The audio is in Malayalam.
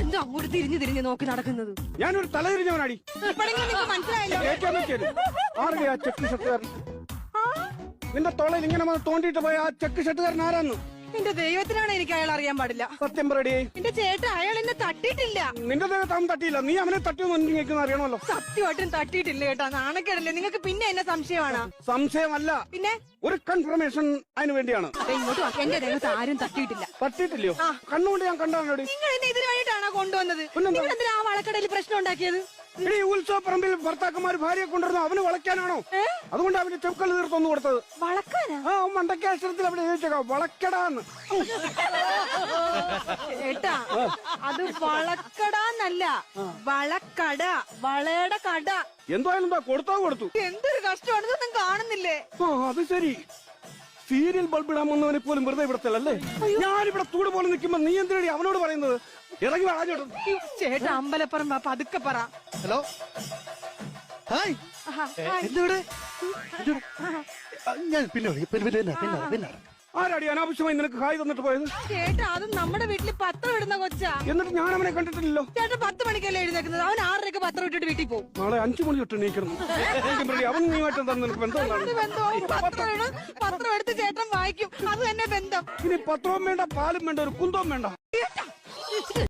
എന്താ അങ്ങോട്ട് തിരിഞ്ഞു തിരിഞ്ഞു നോക്കി നടക്കുന്നത്? ഞാനൊരു തലതിരിഞ്ഞവനാടി. ഇപ്പോഴെങ്കിലും നിങ്ങൾക്ക് മനസ്സിലായല്ലോ. കേൾക്കാൻ പറ്റിയത് ആരുടെ ആ ചെക്ക് ഷർട്ടുകാരൻ? നിന്റെ തൊളയിൽ ഇങ്ങനെ വന്ന് തോണ്ടിയിട്ട് പോയ ആ ചെക്ക് ഷർട്ടുകാരൻ ആരാന്ന്? എന്റെ ദൈവത്തിനാണ് എനിക്ക് അയാൾ അറിയാൻ പാടില്ല. സത്യം പറയടി. എന്റെ ചേട്ടൻ അയാൾ എന്നെ തട്ടിയിട്ടില്ല. നിന്റെ ദേഹത്ത് അവൻ തട്ടിയില്ല. നീ അവനെ തട്ടിയൊന്നും എനിക്ക് അറിയണമല്ലോ. സത്യമായിട്ടും തട്ടിയിട്ടില്ല കേട്ടാ. നാണക്കേടല്ലേ? നിങ്ങൾക്ക് പിന്നെ എന്നെ സംശയമാണ്? സംശയമല്ല. പിന്നെ? ഒരു കൺഫർമേഷൻ അതിന് വേണ്ടിയാണ്. ഇങ്ങോട്ട് വാ. എന്റെ ദേഹത്ത് ആരും തട്ടിയിട്ടില്ല. തട്ടിയിട്ടില്ലയോ? കണ്ണുകൊണ്ട് ഞാൻ കണ്ടാണോടി? നിങ്ങൾ എന്നെ ഇതിനു വേണ്ടിയിട്ടാണോ കൊണ്ടുവന്നത്? എന്തിനാ ആ വളക്കടയിൽ പ്രശ്നം ഉണ്ടാക്കിയത്? ഉത്സവപ്പറമ്പിൽ ഉത്സവ പറമ്പിൽ ഭർത്താക്കന്മാർ ഭാര്യയെ കൊണ്ടുവരുന്നു അവന് വളയ്ക്കാനാണോ? അതുകൊണ്ട് അവന് ചെക്കൽ തീർത്തൊന്നു കൊടുത്തത്. ആ മണ്ടക്കാശ്രത്തിൽ അവിടെ വളക്കടാന്ന്. ഏട്ടാ അത് വളക്കടാന്നല്ല. വളക്കട വളയുടെ കട. എന്തായാലും എന്താ കൊടുത്തോ കൊടുത്തു. എന്തൊരു കഷ്ടമാണ് ഇതൊന്നും കാണുന്നില്ലേ? ഓ അത് ശരി. സീരിയൽ ബൾബിടാൻ വന്നവനെ പോലും വെറുതെ ഇവിടത്തല്ലേ ഞാനിവിടെ തൂട് പോലെ നിൽക്കുമ്പോ നീ എന്തിനാടി അവനോട് പറയുന്നത്? ഇറങ്ങി വാചോട്ടും ചേട്ടാ അമ്പലപ്പുറം പതുക്കെ പറ. ഹലോ? ഹായ്. ആഹാ, ഏ, ഹായ്. എന്താ ഇവിടെ? എന്താ ഇവിടെ? ആ, ഞാൻ പിന്നെ വിളിക്കാം. പിന്നെ പിന്നെ പിന്നെ പിന്നെ ആരാടി അനാവശ്യമായി നിനക്ക് ഹായ് തന്നിട്ട് പോയത്? ചേട്ടാ അത് നമ്മുടെ വീട്ടിൽ പത്രം ഇടുന്ന കൊച്ചാ. എന്നിട്ട് ഞാൻ അവനെ കണ്ടിട്ടില്ലല്ലോ. ചേട്ടൻ പത്ത് മണിക്കല്ലേ എഴുന്നേക്കുന്നത്? അവൻ ആറരക്ക് പത്രം ഇട്ടിട്ട് വീട്ടിൽ പോകും. നാളെ അഞ്ചു മണി തൊട്ട് നീക്കണം അവൻ നീയുമായിട്ട് എന്താ നിനക്ക് ബന്ധം എന്ത് എന്താണ്? ബന്ധവും പത്രം ഇടും പത്രം എടുത്ത് ചേട്ടൻ വായിക്കും. അത് തന്നെ ബന്ധം. ഇനി പത്രവും വേണ്ട പാലും വേണ്ട ഒരു കുന്തവും വേണ്ട.